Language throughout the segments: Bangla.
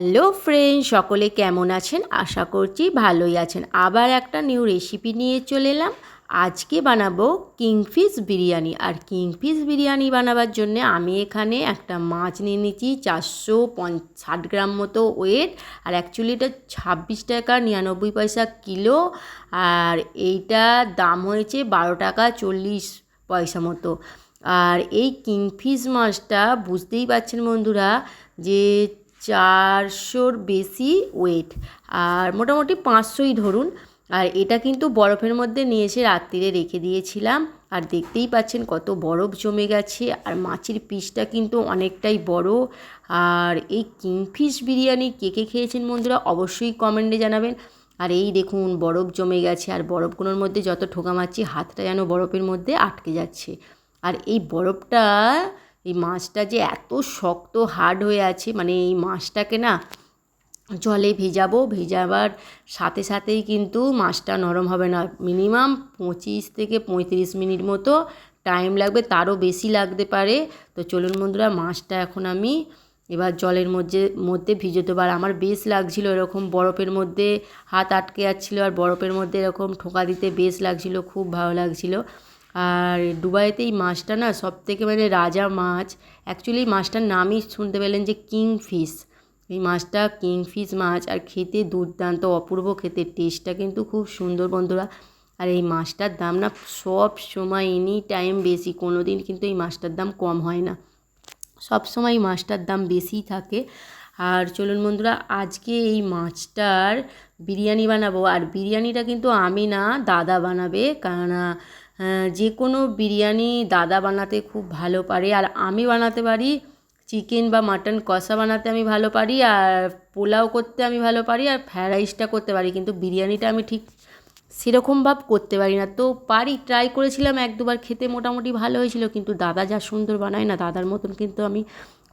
হ্যালো ফ্রেন্ড, সকলে কেমন আছেন? আশা করছি ভালোই আছেন। আবার একটা নিউ রেসিপি নিয়ে চলে এলাম। আজকে বানাবো কিংফিশ বিরিয়ানি। আর কিংফিশ বিরিয়ানি বানাবার জন্য আমি এখানে একটা মাছ নিয়ে নিয়েছি, চারশো ষাট গ্রাম মতো ওয়েট আর অ্যাকচুয়ালি এটা ছাব্বিশ টাকা, নিরানব্বই পয়সা কিলো। আর এইটার দাম হয়েছে বারো টাকা চল্লিশ পয়সা মতো। আর এই কিংফিশ মাছটা বুঝতেই পারছেন বন্ধুরা যে চারশোর বেশি ওয়েট আর মোটামুটি পাঁচশোই ধরুন। আর এটা কিন্তু বরফের মধ্যে নিয়ে এসে রাত্রিরে রেখে দিয়েছিলাম। আর দেখতেই পাচ্ছেন কত বরফ জমে গেছে। আর মাছের পিসটা কিন্তু অনেকটাই বড়। আর এই কিংফিশ বিরিয়ানি কে কে খেয়েছেন বন্ধুরা অবশ্যই কমেন্টে জানাবেন। আর এই দেখুন বরফ জমে গেছে। আর বরফগুলোর মধ্যে যত ঠোকা মারছি, হাতটা যেন বরফের মধ্যে আটকে যাচ্ছে। আর এই বরফটা এই মাছটা যে এত শক্ত হার্ড হয়ে আছে মানে এই মাছটাকে না জলে ভেজাবো, ভেজাবার সাথে সাথেই কিন্তু মাছটা নরম হবে না। মিনিমাম পঁচিশ থেকে পঁয়ত্রিশ মিনিট মতো টাইম লাগবে, তারও বেশি লাগতে পারে। তো চলুন বন্ধুরা, মাছটা এখন আমি এবার জলের মধ্যে মধ্যে ভিজে দেবো। আর আমার বেশ লাগছিল এরকম বরফের মধ্যে হাত আটকে যাচ্ছিল, আর বরফের মধ্যে এরকম ঠোকা দিতে বেশ লাগছিল, খুব ভালো লাগছিল। আর দুবাইতে এই মাছটা না সব থেকে মানে রাজা মাছ। অ্যাকচুয়ালি মাছটার নামই শুনতে পেলেন যে কিং ফিশ এই মাছটা কিংফিশ মাছ আর খেতে দুর্দান্ত, অপূর্ব খেতে। টেস্টটা কিন্তু খুব সুন্দর বন্ধুরা। আর এই মাছটার দাম না সব সময় এনি টাইম বেশি। কোনো দিন কিন্তু এই মাছটার দাম কম হয় না। সব সময় এই মাছটার দাম বেশিই থাকে। আর চলুন বন্ধুরা, আজকে এই মাছটার বিরিয়ানি বানাবো। আর বিরিয়ানিটা কিন্তু আমি না দাদা বানাবে। কেননা যে কোনো বিরিয়ানি দাদা বানাতে খুব ভালো পারে। আর আমি বানাতে পারি, চিকেন বা মাটন কষা বানাতে আমি ভালো পারি, আর পোলাও করতে আমি ভালো পারি, আর ফ্রায়েড রাইসটা করতে পারি। কিন্তু বিরিয়ানিটা আমি ঠিক সেরকম ভাব করতে পারি না। তো পারি ট্রাই করেছিলাম, এক দুবার খেতে মোটামুটি ভালো হয়েছিল, কিন্তু দাদা যা সুন্দর বানায় না, দাদার মতন কিন্তু আমি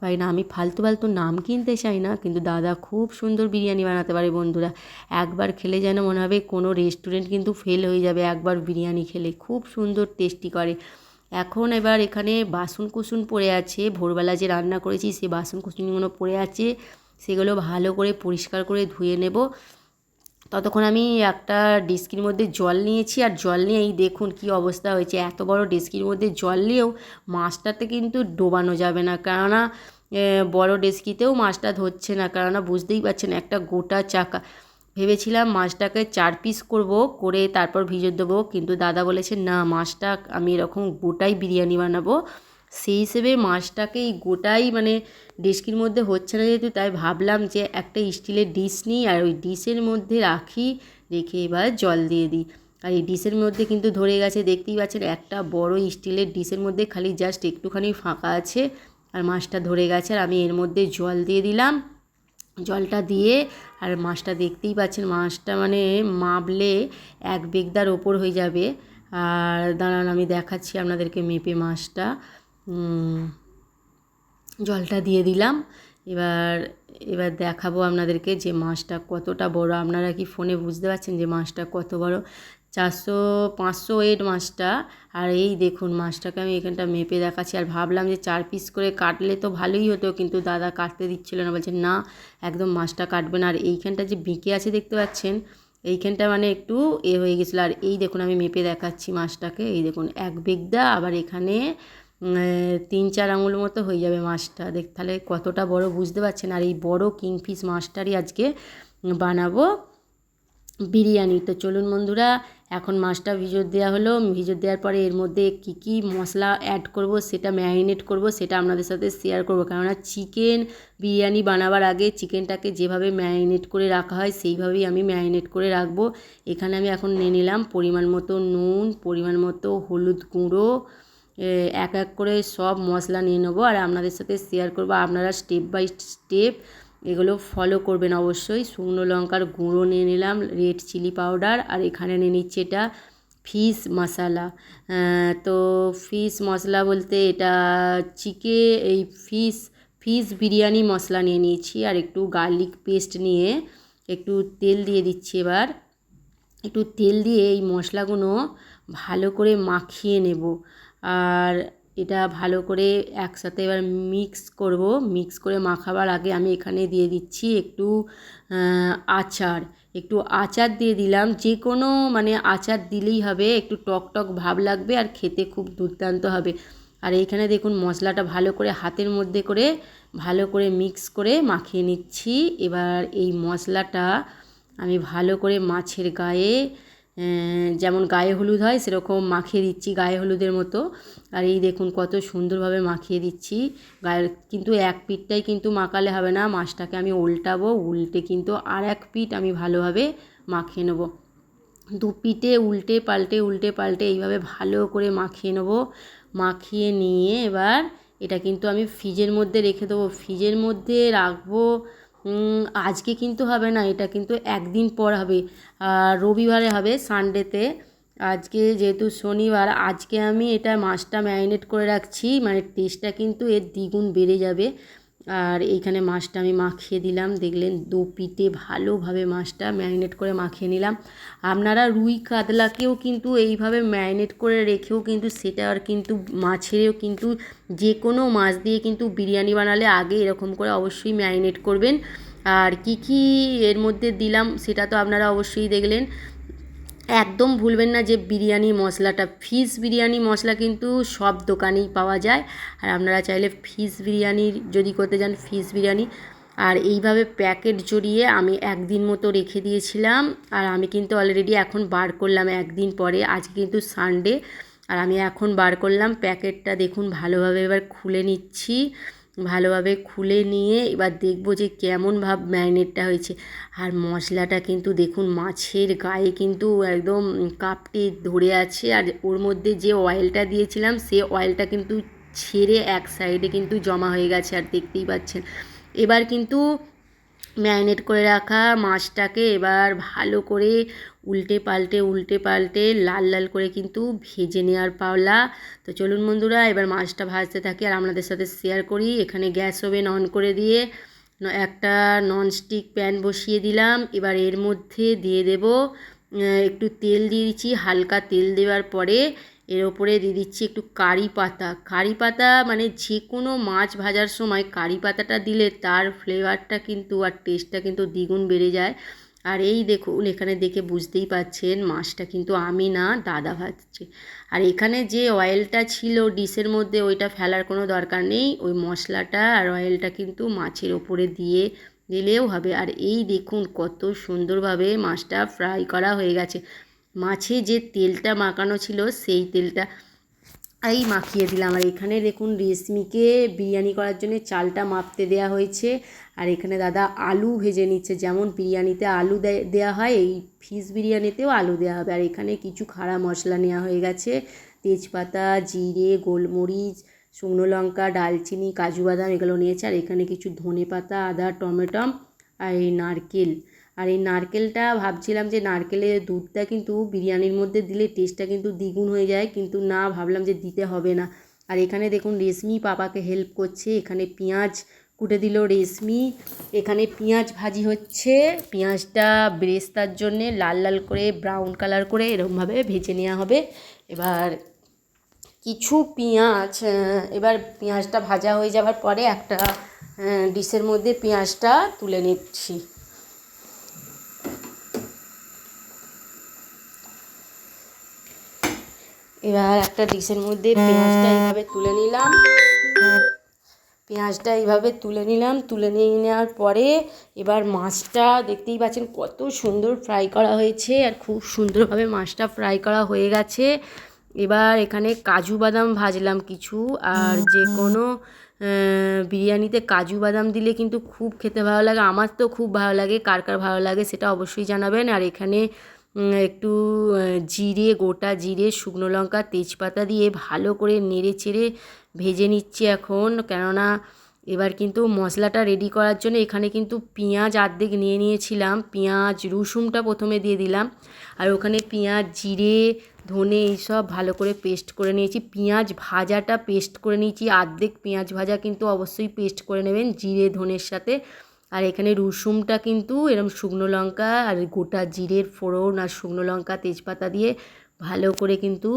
পারি না, আমি ফালতু ফালতু নাম কিনতে চাই না, কিন্তু দাদা খুব সুন্দর বিরিয়ানি বানাতে পারে বন্ধুরা। একবার খেলে যেন মনে হবে কোনো রেস্টুরেন্ট কিন্তু ফেল হয়ে যাবে, একবার বিরিয়ানি খেলে। খুব সুন্দর টেস্টি করে। এখন এবার এখানে বাসন কুসুন পড়ে আছে, ভোরবেলা যে রান্না করেছি সে বাসন কুসুনগুলো পড়ে আছে, সেগুলো ভালো করে পরিষ্কার করে ধুয়ে নেব। ততক্ষণ আমি একটা ডিস্কির মধ্যে জল নিয়েছি আর জল নিয়ে এই দেখুন কি অবস্থা হয়েছে। এত বড় ডিস্কির মধ্যে জল নিয়েও মাছটাতে কিন্তু ডোবানো যাবে না। কেননা বড় ডেস্কিতেও মাছটা ধরছে না। কেননা, বুঝতেই পারছেন, একটা গোটা চাকা। ভেবেছিলাম মাছটাকে চার পিস করব, করে তারপর ভিজে দেবো। কিন্তু দাদা বলেছে, না, মাছটা আমি এরকম গোটাই বিরিয়ানি বানাবো। সেই হিসেবে মাছটাকে এই গোটাই মানে ডেস্কির মধ্যে হচ্ছে না যেহেতু, তাই ভাবলাম যে একটা স্টিলের ডিশ নিই আর ওই ডিশের মধ্যে রাখি, রেখে এবার জল দিয়ে দিই। আর এই ডিশের মধ্যে কিন্তু ধরে গেছে, দেখতেই পাচ্ছেন একটা বড় স্টিলের ডিশের মধ্যে খালি জাস্ট একটুখানি ফাঁকা আছে আর মাছটা ধরে গেছে আর আমি এর মধ্যে জল দিয়ে দিলাম। জলটা দিয়ে আর মাছটা দেখতেই পাচ্ছেন, মাছটা মানে মাপলে এক বেগদার ওপর হয়ে যাবে। আর দাঁড়ান আমি দেখাচ্ছি আপনাদেরকে মেপে মাছটা। জলটা দিয়ে দিলাম। এবার এবার দেখাবো আপনাদেরকে যে মাছটা কতটা বড়। আপনারা কি ফোনে বুঝতে পারছেন যে মাছটা কত বড়? চারশো, পাঁচশো ওয়েট মাছটা। আর এই দেখুন মাছটাকে আমি এখানটা মেপে দেখাচ্ছি। আর ভাবলাম যে চার পিস করে কাটলে তো ভালোই হতো, কিন্তু দাদা কাটতে দিচ্ছিল না। বলছে, না, একদম মাছটা কাটবে না। আর এইখানটা যে বিঁকে আছে দেখতে পাচ্ছেন, এইখানটা মানে একটু এ হয়ে গেছিল। আর এই দেখুন আমি মেপে দেখাচ্ছি মাছটাকে। এই দেখুন, এক বেগদা আবার এখানে তিন, চার আঙুল মতো হয়ে যাবে মাছটা। দেখ, তাহলে কতটা বড় বুঝতে পারছেন? আর এই বড় কিংফিশ মাছটারই আজকে বানাবো বিরিয়ানি। তো চলুন বন্ধুরা, এখন মাছটা ভিজর দেওয়া হলো। ভিজর দেওয়ার পরে এর মধ্যে কী কী মশলা অ্যাড করব সেটা ম্যারিনেট করব, সেটা আপনাদের সাথে শেয়ার করব। কেননা চিকেন বিরিয়ানি বানাবার আগে চিকেনটাকে যেভাবে ম্যারিনেট করে রাখা হয়, সেইভাবেই আমি ম্যারিনেট করে রাখব। এখানে আমি এখন নিয়ে নিলাম পরিমাণ মতো নুন, পরিমাণ মতো হলুদ গুঁড়ো এক এক করে সব মশলা নিয়ে নেব আর আপনাদের সাথে শেয়ার করব। আপনারা স্টেপ বাই স্টেপ এগুলো ফলো করবেন অবশ্যই। শুকনো লঙ্কার গুঁড়ো নিয়ে নিলাম রেড চিলি পাউডার আর এখানে নিয়ে নিচ্ছে এটা ফিশ মশলা তো ফিশ মশলা বলতে এটা চিকে এই ফিশ ফিশ বিরিয়ানি মশলা নিয়ে নিয়েছি আর একটু গার্লিক পেস্ট নিয়ে একটু তেল দিয়ে দিচ্ছি এবার। একটু তেল দিয়ে এই মশলাগুলো ভালো করে মাখিয়ে নেব। আর এটা ভালো করে একসাথে এবার মিক্স করব। মিক্স করে মাখাবার আগে আমি এখানে দিয়ে দিচ্ছি একটু আচার। একটু আচার দিয়ে দিলাম। যে কোনো মানে আচার দিলেই হবে, একটু টক টক ভাব লাগবে আর খেতে খুব দুর্দান্ত হবে। আর এইখানে দেখুন মশলাটা ভালো করে হাতের মধ্যে করে ভালো করে মিক্স করে মাখিয়ে নিচ্ছি। এবার এই মশলাটা আমি ভালো করে মাছের গায়ে যেমন গায়ে হলুদ হয়, সেরকম মাখিয়ে দিচ্ছি গায়ে হলুদের মতো। আর এই দেখুন কত সুন্দরভাবে মাখিয়ে দিচ্ছি গায়ের কিন্তু এক পিঠটাই কিন্তু মাখালে হবে না, মাছটাকে আমি উল্টাবো, উল্টে কিন্তু আর এক পিঠ আমি ভালোভাবে মাখিয়ে নেব। দু পিঠে উল্টে পাল্টে উল্টে পাল্টে এইভাবে ভালো করে মাখিয়ে নেব। মাখিয়ে নিয়ে এবার এটা কিন্তু আমি ফ্রিজের মধ্যে রেখে দেবো। ফ্রিজের মধ্যে রাখব আজকে কিন্তু হবে না, এটা কিন্তু একদিন পর হবে। রবিবারে হবে সানডেতে আজকে যেহেতু শনিবার, আজকে আমি এটা মাছটা ম্যারিনেট করে রাখছি মানে টেস্টটা কিন্তু এর দ্বিগুণ বেড়ে যাবে। আর এইখানে মাছটা আমি মাখিয়ে দিলাম। দেখলেন দু পিঠে ভালোভাবে মাছটা ম্যারিনেট করে মাখিয়ে নিলাম। আপনারা রুই কাতলাকেও কিন্তু এইভাবে ম্যারিনেট করে রেখেও কিন্তু সেটা আর কিন্তু মাছেরও কিন্তু যে কোনো মাছ দিয়ে কিন্তু বিরিয়ানি বানালে আগে এরকম করে অবশ্যই ম্যারিনেট করবেন। আর কি কি এর মধ্যে দিলাম সেটা তো আপনারা অবশ্যই দেখলেন। একদম ভুলবেন না যে বিরিয়ানি মশলাটা, ফিশ বিরিয়ানি মশলা কিন্তু সব দোকানেই পাওয়া যায়। আর আপনারা চাইলে ফিশ বিরিয়ানির যদি করতে যান ফিশ বিরিয়ানি। আর এইভাবে প্যাকেট জড়িয়ে আমি একদিন মতো রেখে দিয়েছিলাম। আর আমি কিন্তু অলরেডি এখন বার করলাম একদিন পরে, আজকে কিন্তু সানডে আর আমি এখন বার করলাম, প্যাকেটটা দেখুন ভালোভাবে এবার খুলে নিচ্ছি। ভালোভাবে খুলে নিয়ে এবার দেখব যে কেমন ভাব ম্যারিনেটটা হয়েছে। আর মশলাটা কিন্তু দেখুন, মাছের গায়ে কিন্তু একদম কাপটি ধরে আছে। আর ওর মধ্যে যে অয়েলটা দিয়েছিলাম, সে অয়েলটা কিন্তু ছেড়ে এক সাইডে কিন্তু জমা হয়ে গেছে, আর দেখতেই পাচ্ছেন। এবার কিন্তু ম্যারিনেট করে রাখা মাছটাকে এবার ভালো করে উল্টে পাল্টে উল্টে পাল্টে লাল লাল করে কিন্তু ভেজে নেওয়ার পাওলা তো চলুন বন্ধুরা, এবার মাছটা ভাজতে থাকি আর আপনাদের সাথে শেয়ার করি। এখানে গ্যাস ওভেন অন করে দিয়ে একটা ননস্টিক প্যান বসিয়ে দিলাম। এবার এর মধ্যে দিয়ে দেব একটু তেল দিয়ে দিচ্ছি, হালকা তেল দেওয়ার পরে এর ওপরে দিয়ে দিচ্ছি একটু কারি পাতা। কারি পাতা মানে যে কোনো মাছ ভাজার সময় কারি পাতাটা দিলে তার ফ্লেভারটা কিন্তু আর টেস্টটা কিন্তু দ্বিগুণ বেড়ে যায়। আর এই দেখুন, এখানে দেখে বুঝতেই পাচ্ছেন মাছটা কিন্তু আমি না, দাদা ভাজছে। আর এখানে যে অয়েলটা ছিল ডিশের মধ্যে, ওইটা ফেলার কোনো দরকার নেই। ওই মশলাটা আর অয়েলটা কিন্তু মাছের ওপরে দিয়ে দিলেও হবে। আর এই দেখুন কত সুন্দরভাবে মাছটা ফ্রাই করা হয়ে গেছে। মাছে যে তেলটা মাখানো ছিল সেই তেলটা এই মাখিয়ে দিলাম। আর এখানে দেখুন রেশমিকে বিরিয়ানি করার জন্য চালটা মাপতে দেয়া হয়েছে। আর এখানে দাদা আলু ভেজে নিচ্ছে। যেমন বিরিয়ানিতে আলু দেয়া হয়, এই ফিশ বিরিয়ানিতেও আলু দেওয়া হবে। আর এখানে কিছু খাড়া মশলা নেওয়া হয়ে গেছে। তেজপাতা, জিরে, গোলমরিচ, শুকনো লঙ্কা, ডালচিনি, কাজু বাদাম এগুলো নিয়েছে। আর এখানে কিছু ধনে পাতা আদা, টমেটম, আর এই নারকেল। আর এই নারকেলটা ভাবছিলাম যে নারকেলের দুধটা কিন্তু বিরিয়ানির মধ্যে দিলে টেস্টটা কিন্তু দ্বিগুণ হয়ে যায়, কিন্তু না, ভাবলাম যে দিতে হবে না। আর এখানে দেখুন রেশমি পাপাকে হেল্প করছে, এখানে পেঁয়াজ কুটে দিল রেশমি, এখানে পেঁয়াজ ভাজি হচ্ছে, পেঁয়াজটা ব্রেস্তার জন্যে লাল লাল করে ব্রাউন কালার করে এরকমভাবে ভেজে নেওয়া হবে। এবার কিছু পেঁয়াজ এবার পেঁয়াজটা ভাজা হয়ে যাওয়ার পরে একটা ডিশের মধ্যে পেঁয়াজটা তুলে নিচ্ছি। এবার একটা ডিশের মধ্যে পেঁয়াজটা এইভাবে তুলে নিলাম। পেঁয়াজটা এইভাবে তুলে নিলাম। তুলে নিয়ে নেওয়ার পরে এবার মাছটা দেখতেই পাচ্ছেন কত সুন্দর ফ্রাই করা হয়েছে আর খুব সুন্দরভাবে মাছটা ফ্রাই করা হয়ে গেছে। এবার এখানে কাজু বাদাম ভাজলাম কিছু আর যে কোনো বিরিয়ানিতে কাজু বাদাম দিলে কিন্তু খুব খেতে ভালো লাগে। আমার তো খুব ভালো লাগে, কার কার ভালো লাগে সেটা অবশ্যই জানাবেন। আর এখানে একটু জিরে, গোটা জিরে, শুকনো লঙ্কা, তেজপাতা দিয়ে ভালো করে নেড়ে চেড়ে ভেজে নিচ্ছি এখন। কেননা এবার কিন্তু মশলাটা রেডি করার জন্য এখানে কিন্তু পেঁয়াজ আর্ধেক নিয়ে নিয়েছিলাম। পেঁয়াজ, রসুনটা প্রথমে দিয়ে দিলাম। আর ওখানে পেঁয়াজ, জিরে, ধনে এইসব ভালো করে পেস্ট করে নিয়েছি। পেঁয়াজ ভাজাটা পেস্ট করে নিয়েছি। আর্ধেক পেঁয়াজ ভাজা কিন্তু অবশ্যই পেস্ট করে নেবেন জিরে, ধনের সাথে। আর এখানে রসুনটা কিন্তু এরকম শুকনো লঙ্কা আর গোটা জিরের ফোড়ন আর শুকনো লঙ্কা, তেজপাতা দিয়ে ভালো করে কিন্তু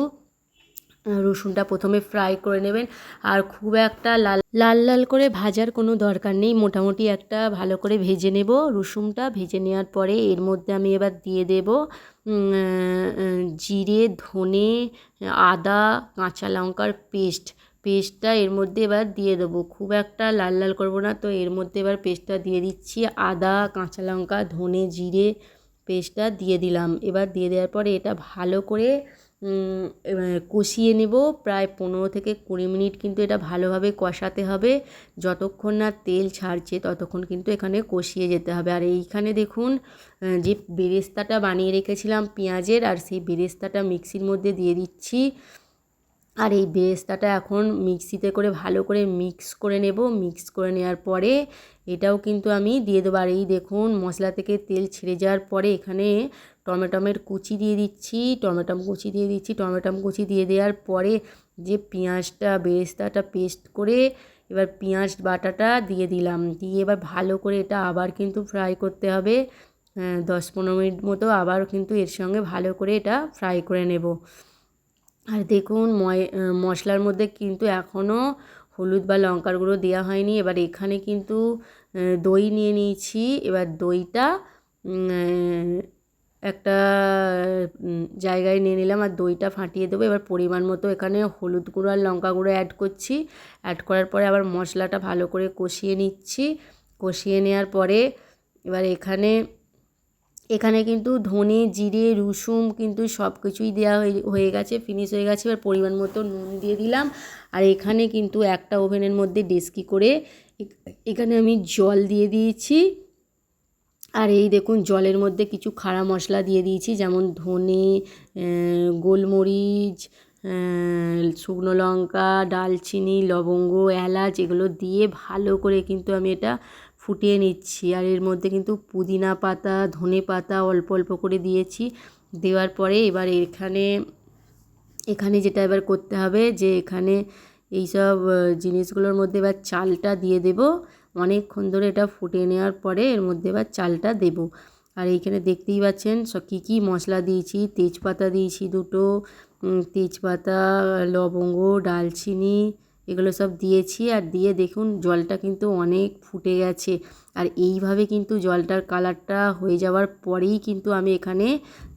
রসুনটা প্রথমে ফ্রাই করে নেবেন। আর খুব একটা লাল লাল লাল করে ভাজার কোনো দরকার নেই। মোটামুটি একটা ভালো করে ভেজে নেব রসুনটা। ভেজে নেওয়ার পরে এর মধ্যে আমি এবার দিয়ে দেব জিরে, ধনে, আদা, কাঁচা লঙ্কার পেস্ট। পেস্টটা এর মধ্যে এবার দিয়ে দেবো। খুব একটা লাল লাল করব না, তো এর মধ্যে এবার পেস্টটা দিয়ে দিচ্ছি। আদা, কাঁচা লঙ্কা, ধনে জিরে পেস্টটা দিয়ে দিলাম। এবার দিয়ে দেওয়ার পরে এটা ভালো করে কষিয়ে নেব। প্রায় পনেরো থেকে কুড়ি মিনিট কিন্তু এটা ভালোভাবে কষাতে হবে। যতক্ষণ না তেল ছাড়ছে ততক্ষণ কিন্তু এখানে কষিয়ে যেতে হবে। আর এইখানে দেখুন যে বেরেস্তাটা বানিয়ে রেখেছিলাম পেঁয়াজের, আর সেই বেরেস্তাটা মিক্সির মধ্যে দিয়ে দিচ্ছি। আর এই বেরেস্তাটা এখন মিক্সিতে করে ভালো করে মিক্স করে নেব। মিক্স করে নেওয়ার পরে এটাও কিন্তু আমি দিয়ে দেবো। আর এই দেখুন, মশলা থেকে তেল ছেড়ে যাওয়ার পরে এখানে টমেটমের কুচি দিয়ে দিচ্ছি। টমেটম কুচি দিয়ে দিচ্ছি। টমেটম কুচি দিয়ে দেওয়ার পরে যে পেঁয়াজটা, বেরেস্তাটা পেস্ট করে এবার পেঁয়াজ বাটাটা দিয়ে দিলাম। দিয়ে এবার ভালো করে এটা আবার কিন্তু ফ্রাই করতে হবে। দশ পনেরো মিনিট মতো আবার কিন্তু এর সঙ্গে ভালো করে এটা ফ্রাই করে নেব। আর দেখুন মশলার মধ্যে কিন্তু এখনও হলুদ বা লঙ্কার গুঁড়ো দেওয়া হয়নি। এবার এখানে কিন্তু দই নিয়ে নিয়েছি। এবার দইটা একটা জায়গায় নিয়ে নিলাম আর দইটা ফাটিয়ে দেবো। এবার পরিমাণ মতো এখানে হলুদ গুঁড়ো আর লঙ্কা গুঁড়ো অ্যাড করছি। অ্যাড করার পরে আবার মশলাটা ভালো করে কষিয়ে নিচ্ছি। কষিয়ে নেওয়ার পরে এবার এখানে এখানে কিন্তু ধনে, জিরে, রসুন কিন্তু সব কিছুই দেওয়া হয়ে গেছে ফিনিশ হয়ে গেছে। এবার পরিমাণ মতো নুন দিয়ে দিলাম। আর এখানে কিন্তু একটা ওভেনের মধ্যে ডেস্কি করে এখানে আমি জল দিয়ে দিয়েছি। আর এই দেখুন, জলের মধ্যে কিছু খাড়া মশলা দিয়ে দিয়েছি, যেমন ধনে গোলমরিচ শুকনো লঙ্কা, ডালচিনি, লবঙ্গ, এলাচ, এগুলো দিয়ে ভালো করে কিন্তু আমি এটা ফুটিয়ে নিচ্ছি। আর এর মধ্যে কিন্তু পুদিনা পাতা ধনে পাতা অল্প অল্প করে দিয়েছি। দেওয়ার পরে এবার এখানে এখানে যেটা এবার করতে হবে যে এখানে এইসব আহ, জিনিসগুলোর মধ্যে এবার চালটা দিয়ে দেব। অনেকক্ষণ ধরে এটা ফুটিয়ে নেওয়ার পরে এর মধ্যে এবার চালটা দেব। আর এইখানে দেখতেই পাচ্ছেন সব কী কী মশলা দিয়েছি। তেজপাতা দিয়েছি দুটো তেজপাতা লবঙ্গ ডালচিনি এগুলো সব দিয়েছি আর দিয়ে দেখুন জলটা কিন্তু অনেক ফুটে গেছে। আর এইভাবে কিন্তু জলটার কালারটা হয়ে যাওয়ার পরেই কিন্তু আমি এখানে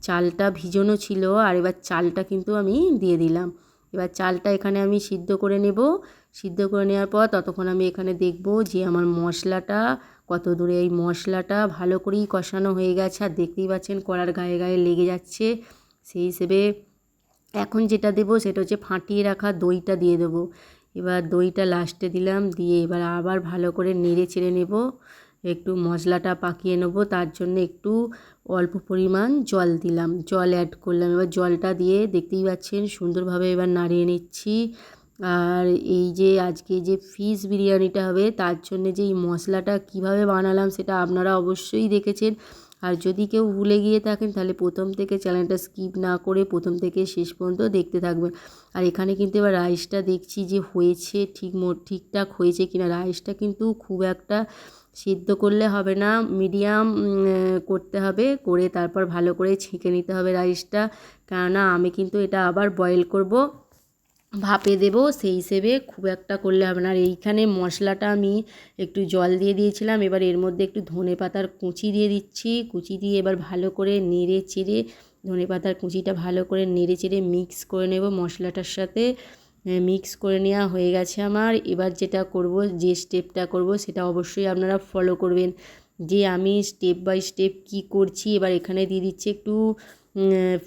চালটা ভিজানো ছিল আর এবার চালটা কিন্তু আমি দিয়ে দিলাম। এবার চালটা এখানে আমি সিদ্ধ করে নেব। সিদ্ধ করে নেওয়ার পর ততক্ষণ আমি এখানে দেখব যে আমার মশলাটা, কত দূরে এই মশলাটা ভালো করেই কষানো হয়ে গেছে আর দেখতেই পাচ্ছেন কড়ার গায়ে গায়ে লেগে যাচ্ছে। সেই হিসেবে এখন যেটা দেবো সেটা হচ্ছে ফাটিয়ে রাখা দইটা দিয়ে দেবো। এবার দইটা লাস্টে দিলাম, দিয়ে এবার আবার ভালো করে নেড়ে চেড়ে নেব। একটু মশলাটা পাকিয়ে নেব, তার জন্য একটু অল্প পরিমাণ জল দিলাম। জল অ্যাড করলাম। এবার জলটা দিয়ে দেখতেই পাচ্ছেন সুন্দরভাবে এবার নাড়িয়ে নিচ্ছি। আর এই যে আজকে যে ফিশ বিরিয়ানিটা হবে, তার জন্য যে এই মশলাটা কীভাবে বানালাম সেটা আপনারা অবশ্যই দেখেছেন। আর যদি কেউ ভুলে গিয়ে থাকেন, তাহলে প্রথম থেকে চ্যানেলটা স্কিপ না করে প্রথম থেকে শেষ পর্যন্ত দেখতে থাকবেন। আর এখানে কিন্তু এবার রাইসটা দেখছি যে হয়েছে ঠিক ঠিকঠাক হয়েছে কিনা। রাইসটা কিন্তু খুব একটা সিদ্ধ করলে হবে না মিডিয়াম করতে হবে, করে তারপর ভালো করে ছেঁকে নিতে হবে রাইসটা কেননা আমি কিন্তু এটা আবার বয়েল করব। ভাপে দেবো, সেই হিসেবে খুব একটা করলে হবে না। আর এইখানে মশলাটা আমি একটু জল দিয়ে দিয়েছিলাম, এবার এর মধ্যে একটু ধনে পাতার কুচি দিয়ে দিচ্ছি। কুচি দিয়ে এবার ভালো করে নেড়ে চেড়ে, ধনে পাতার কুচিটা ভালো করে নেড়ে চেড়ে মিক্স করে নেব মশলাটার সাথে। মিক্স করে নেওয়া হয়ে গেছে আমার। এবার যেটা করব, যে স্টেপটা করব, সেটা অবশ্যই আপনারা ফলো করবেন। যে আমি স্টেপ বাই স্টেপ কি করছি, এবার এখানে দিয়ে দিচ্ছি একটু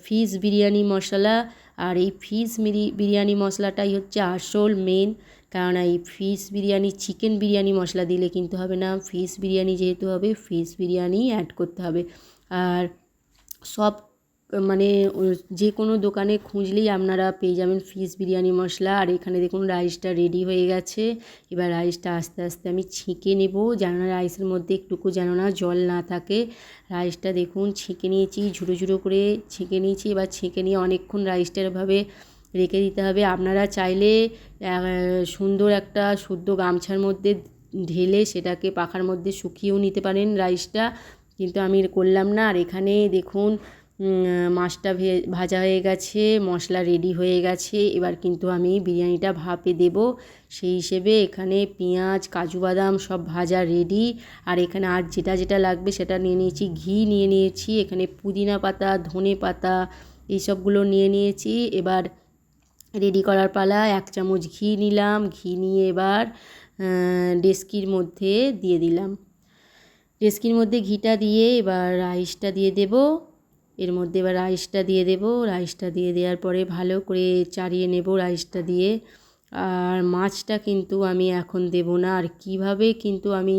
ফিশ বিরিয়ানি মশলা। আর এই ফিশ বিরিয়ানি মশলাটাই হচ্ছে আসল মেন কারণ এই ফিশ বিরিয়ানি চিকেন বিরিয়ানি মশলা দিলে কিন্তু হবে না, ফিশ বিরিয়ানি যেহেতু হবে, ফিশ বিরিয়ানি অ্যাড করতে হবে। আর সব মানে যে কোনো দোকানে খুঁজলেই আপনারা পেয়ে যাবেন ফিশ বিরিয়ানি মশলা। আর এখানে দেখুন রাইসটা রেডি হয়ে গেছে। এবার রাইসটা আস্তে আস্তে আমি ছেঁকে নেব যেন না রাইসের মধ্যে একটুকু যেন না জল না থাকে। রাইসটা দেখুন ছেঁকে নিয়েছি ঝুড়ো ঝুড়ো করে ছেঁকে নিয়েছি। এবার ছেঁকে নিয়ে অনেকক্ষণ রাইসটা এভাবে রেখে দিতে হবে। আপনারা চাইলে সুন্দর একটা শুদ্ধ গামছার মধ্যে ঢেলে সেটাকে পাখার মধ্যে শুকিয়েও নিতে পারেন রাইসটা। কিন্তু আমি করলাম না। আর এখানে দেখুন মাছটা ভাজা হয়ে গেছে, মশলা রেডি হয়ে গেছে। এবার কিন্তু আমি বিরিয়ানিটা ভাপে দেব। সেই হিসেবে এখানে পেঁয়াজ, কাজু বাদাম সব ভাজা রেডি আর এখানে আর যেটা যেটা লাগবে সেটা নিয়ে নিয়েছি। ঘি নিয়ে নিয়েছি, এখানে পুদিনা পাতা, ধনে পাতা এইসবগুলো নিয়ে নিয়েছি। এবার রেডি করার পালা এক চামচ ঘি নিলাম। ঘি নিয়ে এবার ডেস্কির মধ্যে দিয়ে দিলাম। ডেস্কির মধ্যে ঘিটা দিয়ে এবার রাইসটা দিয়ে দেব। এর মধ্যে এবার রাইসটা দিয়ে দেব। রাইসটা দিয়ে দেওয়ার পরে ভালো করে চাড়িয়ে নেব রাইসটা দিয়ে। আর মাছটা কিন্তু আমি এখন দেব না। আর কীভাবে কিন্তু আমি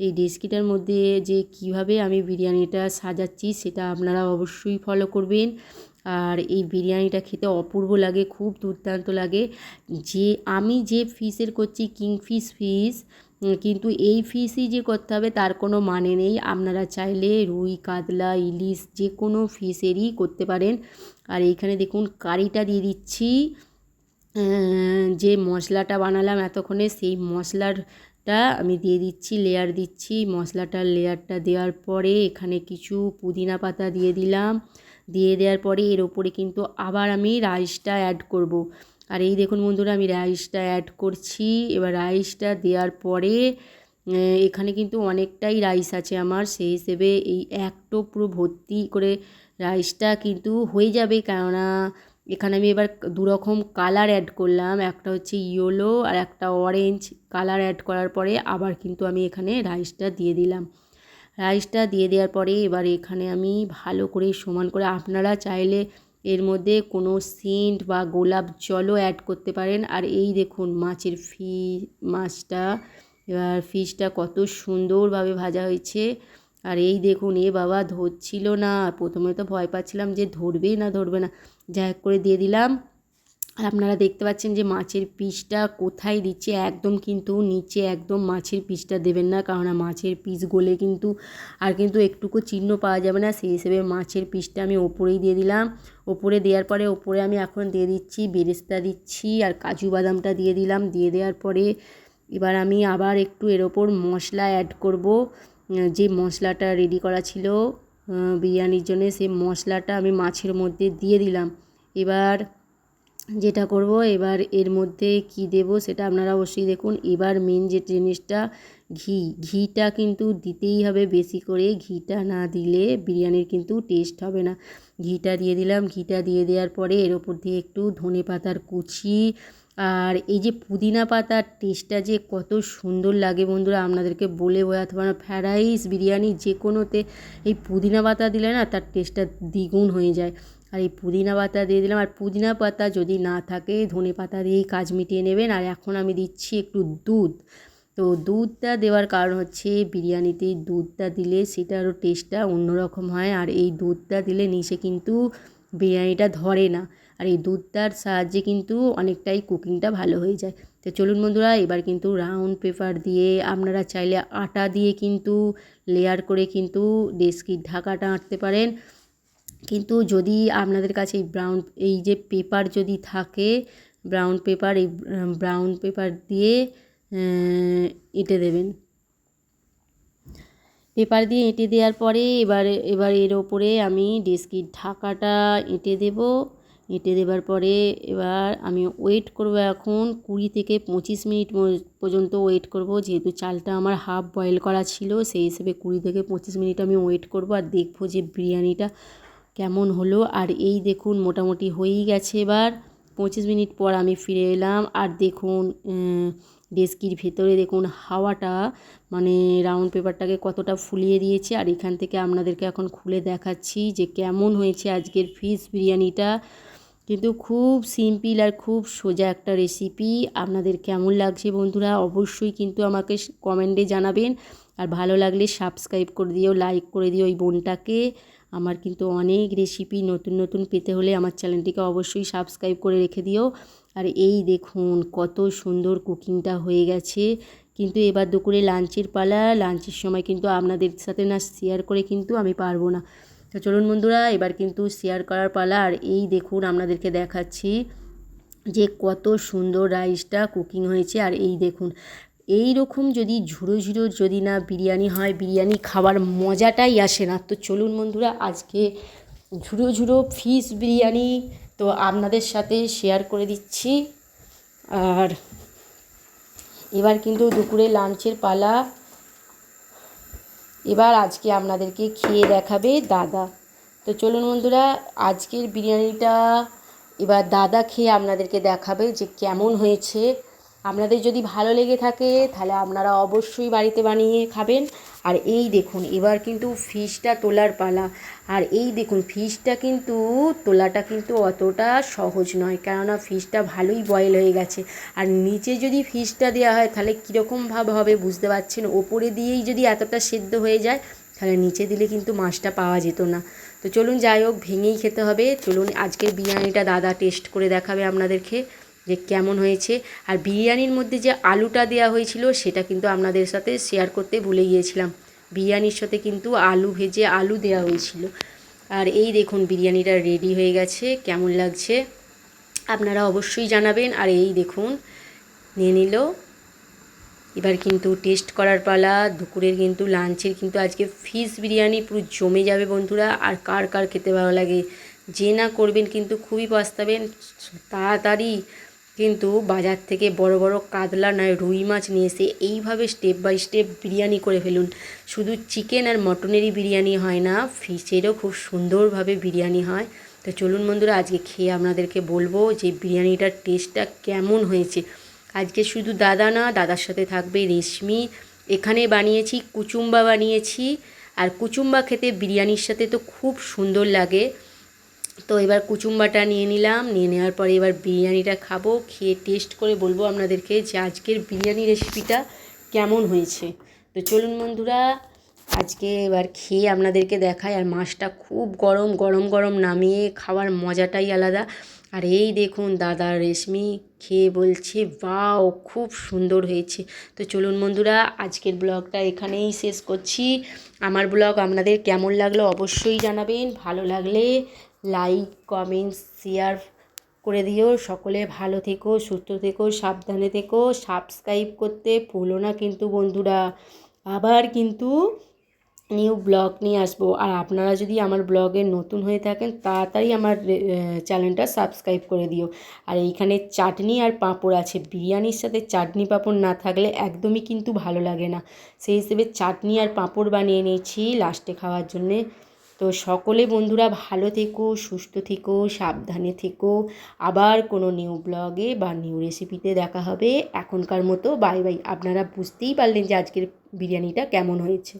এই ডিস্কিটার মধ্যে যে কীভাবে আমি বিরিয়ানিটা সাজাচ্ছি সেটা আপনারা অবশ্যই ফলো করবেন। আর এই বিরিয়ানিটা খেতে অপূর্ব লাগে, খুব দুর্দান্ত লাগে। যে আমি যে ফিশের করছি কিংফিশ ফিশ কিন্তু এই ফিশই যে করতে হবে তার কোনো মানে নেই। আপনারা চাইলে রুই, কাতলা, ইলিশ যে কোনো ফিশেরই করতে পারেন। আর এইখানে দেখুন কারিটা দিয়ে দিচ্ছি। যে মশলাটা বানালাম এতক্ষণে সেই মশলাটা আমি দিয়ে দিচ্ছি লেয়ার দিচ্ছি। মশলাটার লেয়ারটা দেওয়ার পরে এখানে কিছু পুদিনা পাতা দিয়ে দিলাম। দিয়ে দেওয়ার পরে এর ওপরে কিন্তু আবার আমি রাইসটা অ্যাড করব। আর এই দেখুন বন্ধুরা, আমি রাইসটা অ্যাড করছি। এবার রাইসটা দেওয়ার পরে এখানে কিন্তু অনেকটাই রাইস আছে আমার। সেই হিসেবে এই একটো পুরো ভর্তি করে রাইসটা কিন্তু হয়ে যাবে। কেননা এখানে আমি এবার দু রকম কালার অ্যাড করলাম। একটা হচ্ছে ইয়েলো আর একটা অরেঞ্জ কালার অ্যাড করার পরে আবার কিন্তু আমি এখানে রাইসটা দিয়ে দিলাম। রাইসটা দিয়ে দেওয়ার পরে এবার এখানে আমি ভালো করে সমান করে, আপনারা চাইলে এর মধ্যে কোনো সেন্ট বা গোলাপ জলও অ্যাড করতে পারেন। আর এই দেখুন মাছের ফি, মাছটা, এবার ফিশটা কত সুন্দরভাবে ভাজা হয়েছে। আর এই দেখুন, এ বাবা ধরছিল না। প্রথমে তো ভয় পাচ্ছিলাম যে ধরবে না ধরবে না। যাই করে দিয়ে দিলাম। আর আপনারা দেখতে পাচ্ছেন যে মাছের পিসটা কোথায় দিচ্ছে, একদম কিন্তু নিচে একদম মাছের পিসটা দেবেন না, কারণ মাছের পিস গলে কিন্তু আর কিন্তু একটুকু চিহ্ন পাওয়া যাবে না। সেই হিসেবে মাছের পিসটা আমি ওপরেই দিয়ে দিলাম। ওপরে দেওয়ার পরে ওপরে আমি এখন দিয়ে দিচ্ছি বেরেস্তা দিচ্ছি আর কাজু বাদামটা দিয়ে দিলাম। দিয়ে দেওয়ার পরে এবার আমি আবার একটু এর ওপর মশলা অ্যাড করব। যে মশলাটা রেডি করা ছিল বিরিয়ানির জন্য সেই মশলাটা আমি মাছের মধ্যে দিয়ে দিলাম। এবার যেটা করব, এবার এর মধ্যে কি দেব সেটা আপনারা অবশ্যই দেখুন। এবার মেন যে জিনিসটা, ঘি। ঘিটা কিন্তু দিতেই হবে বেশি করে। ঘিটা না দিলে বিরিয়ানির কিন্তু টেস্ট হবে না। ঘিটা দিয়ে দিলাম। ঘিটা দিয়ে দেওয়ার পরে এর ওপর দিয়ে একটু ধনে পাতার কুচি আর এই যে পুদিনা পাতার টেস্টটা যে কত সুন্দর লাগে বন্ধুরা, আপনাদেরকে বলে বোঝাতে পারব না। ফ্রাইড রাইস বিরিয়ানি যে কোনোতে এই পুদিনা পাতা দিলে না তার টেস্টটা দ্বিগুণ হয়ে যায়। আর এই পুদিনা পাতা দিয়ে দিলাম। আর পুদিনা পাতা যদি না থাকে, ধনে পাতা দিয়েই কাজ মিটিয়ে নেবেন। আর এখন আমি দিচ্ছি একটু দুধ। তো দুধটা দেওয়ার কারণ হচ্ছে, বিরিয়ানিতে দুধটা দিলে সেটা আরও টেস্টটা অন্যরকম হয়। আর এই দুধটা দিলে নিচে কিন্তু বিরিয়ানিটা ধরে না। আর এই দুধটার সাহায্যে কিন্তু অনেকটাই কুকিংটা ভালো হয়ে যায়। তো চলুন বন্ধুরা, এবার কিন্তু রাউন্ড পেপার দিয়ে আপনারা চাইলে আটা দিয়ে কিন্তু লেয়ার করে কিন্তু ডেস্কির ঢাকাটা আঁটতে পারেন। কিন্তু যদি আপনাদের কাছে এই ব্রাউন এই যে পেপার যদি থাকে ব্রাউন পেপার এই ব্রাউন পেপার দিয়ে এঁটে দেবেন। পেপার দিয়ে এঁটে দেওয়ার পরে এবার এবার এর ওপরে আমি ডেস্কির ঢাকাটা এঁটে দেব। এঁটে দেওয়ার পরে এবার আমি ওয়েট করব এখন কুড়ি থেকে পঁচিশ মিনিট পর্যন্ত ওয়েট করব। যেহেতু চালটা আমার হাফ বয়েল করা ছিল, সেই হিসেবে কুড়ি থেকে পঁচিশ মিনিট আমি ওয়েট করব আর দেখব যে বিরিয়ানিটা কেমন হলো? আর এই দেখুন, মোটামুটি হয়েই গেছে এবার। পঁচিশ মিনিট পর আমি ফিরে এলাম। আর দেখুন ডেস্কির ভেতরে দেখুন, হাওয়াটা মানে রাউন্ড পেপারটাকে কতটা ফুলিয়ে দিয়েছে। আর এখান থেকে আপনাদেরকে এখন খুলে দেখাচ্ছি যে কেমন হয়েছে আজকের ফিশ বিরিয়ানিটা। কিন্তু খুব সিম্পল আর খুব সোজা একটা রেসিপি। আপনাদের কেমন লাগছে বন্ধুরা, অবশ্যই কিন্তু আমাকে কমেন্টে জানাবেন। আর ভালো লাগলে সাবস্ক্রাইব করে দিও, লাইক করে দিও ওই বোনটাকে। আমার কিন্তু অনেক রেসিপি নতুন নতুন পেতে হলে আমার চ্যানেলটিকে অবশ্যই সাবস্ক্রাইব করে রেখে দিও। আর এই দেখুন, কত সুন্দর কুকিংটা হয়ে গেছে। কিন্তু এবার দুপুরে লাঞ্চের পালা লাঞ্চের সময় কিন্তু আপনাদের সাথে না শেয়ার করে কিন্তু আমি পারব না। তো চলুন বন্ধুরা, এবার কিন্তু শেয়ার করার পালা। আর এই দেখুন, আপনাদেরকে দেখাচ্ছি যে কত সুন্দর রাইসটা কুকিং হয়েছে। আর এই দেখুন এই রকম যদি ঝুড়ো ঝুড়ো যদি না বিরিয়ানি হয়, বিরিয়ানি খাবার মজাটাই আসে না। তো চলুন বন্ধুরা, আজকে ঝুড়ো ঝুড়ো ফিশ বিরিয়ানি তো আপনাদের সাথে শেয়ার করে দিচ্ছি। আর এবার কিন্তু দুপুরে লাঞ্চের পালা। এবার আজকে আপনাদেরকে খেয়ে দেখাবে দাদা। তো চলুন বন্ধুরা, আজকের বিরিয়ানিটা এবার দাদা খেয়ে আপনাদেরকে দেখাবে যে কেমন হয়েছে। আপনাদের যদি ভালো লেগে থাকে, তাহলে আপনারা অবশ্যই বাড়িতে বানিয়ে খাবেন। আর এই দেখুন, এবার কিন্তু ফিশটা তোলার পালা। আর এই দেখুন, ফিশটা কিন্তু তোলাটা কিন্তু অতটা সহজ নয়, কেননা ফিশটা ভালোই বয়েল হয়ে গেছে। আর নিচে যদি ফিশটা দেওয়া হয়, তাহলে কীরকমভাবে হবে বুঝতে পারছেন? ওপরে দিয়েই যদি এতটা সেদ্ধ হয়ে যায়, তাহলে নিচে দিলে কিন্তু মাছটা পাওয়া যেত না। তো চলুন যাই হোক, ভেঙেই খেতে হবে। চলুন, আজকের বিরিয়ানিটা দাদা টেস্ট করে দেখাবে আপনাদেরকে। যে কেমন হয়েছে। আর বিরিয়ানির মধ্যে যে আলুটা দেওয়া হয়েছিল, সেটা কিন্তু আপনাদের সাথে শেয়ার করতে ভুলে গিয়েছিলাম। বিরিয়ানির সাথে কিন্তু আলু ভেজে আলু দেওয়া হয়েছিল। আর এই দেখুন, বিরিয়ানিটা রেডি হয়ে গেছে। কেমন লাগছে? আপনারা অবশ্যই জানাবেন। আর এই দেখুন, নিয়ে নিল। এবার কিন্তু টেস্ট করার পালা। দুপুরের কিন্তু লাঞ্চের কিন্তু আজকে ফিশ বিরিয়ানি পুরো জমে যাবে বন্ধুরা। আর কার কার খেতে ভালো লাগে, যে না করবেন কিন্তু খুবই পস্তাবেন। তাড়াতাড়ি কিন্তু বাজার থেকে বড় বড় কাতলা নয়, রুই মাছ নিয়ে এসে এইভাবে স্টেপ বাই স্টেপ বিরিয়ানি করে ফেলুন। শুধু চিকেন আর মটনেরই বিরিয়ানি হয় না ফিশেরও খুব সুন্দরভাবে বিরিয়ানি হয়। তো চলুন বন্ধুরা, আজকে খেয়ে আপনাদেরকে বলব যে বিরিয়ানিটার টেস্টটা কেমন হয়েছে। আজকে শুধু দাদা না, দাদার সাথে থাকবে রেশমি। এখানে বানিয়েছি, কুচুম্বা বানিয়েছি। আর কুচুম্বা খেতে বিরিয়ানির সাথে তো খুব সুন্দর লাগে। তো এবার কুচুম্বাটা নিয়ে নিলাম, নিয়ে নেওয়ার পরে এবার বিরিয়ানিটা খাব, খেয়ে টেস্ট করে বলব আপনাদেরকে যে আজকের বিরিয়ানি রেসিপিটা কেমন হয়েছে। তো চলুন বন্ধুরা, আজকে এবার খেয়ে আপনাদেরকে দেখাই, আর মাছটা খুব গরম গরম গরম নামিয়ে খাওয়ার মজাটাই আলাদা। আর এই দেখুন দাদা রেশমি খেয়ে বলছে বাও খুব সুন্দর হয়েছে। তো চলুন বন্ধুরা, আজকের ব্লগটা এখানেই শেষ করছি। আমার ব্লগ আপনাদের কেমন লাগল অবশ্যই জানাবেন। ভালো লাগলে লাইক, কমেন্ট, শেয়ার করে দিও। সকলে ভালো থেকো, সুস্থ থেকো, সাবধানে থেকো, সাবস্ক্রাইব করতে ভুলো না কিন্তু বন্ধুরা। আবার কিন্তু নিউ ব্লগ নিয়ে আসব। আর আপনারা যদি আমার ব্লগে নতুন হয়ে থাকেন, তাড়াতাড়ি আমার চ্যানেলটা সাবস্ক্রাইব করে দিও। আর এইখানে চাটনি আর পাঁপড় আছে। বিরিয়ানির সাথে চাটনি পাঁপড় না থাকলে একদমই কিন্তু ভালো লাগে না। সেই হিসেবে চাটনি আর পাঁপড় বানিয়ে নিয়েছি লাস্টে খাওয়ার জন্যে। তো সকলে বন্ধুরা ভালো থেকো, সুস্থ থেকো, সাবধানে থেকো। আবার কোনো নিউ ব্লগে বা নিউ রেসিপিতে দেখা হবে। এখনকার মতো বাই বাই। আপনারা বুঝতেই পারলেন যে আজকের বিরিয়ানিটা কেমন হয়েছে।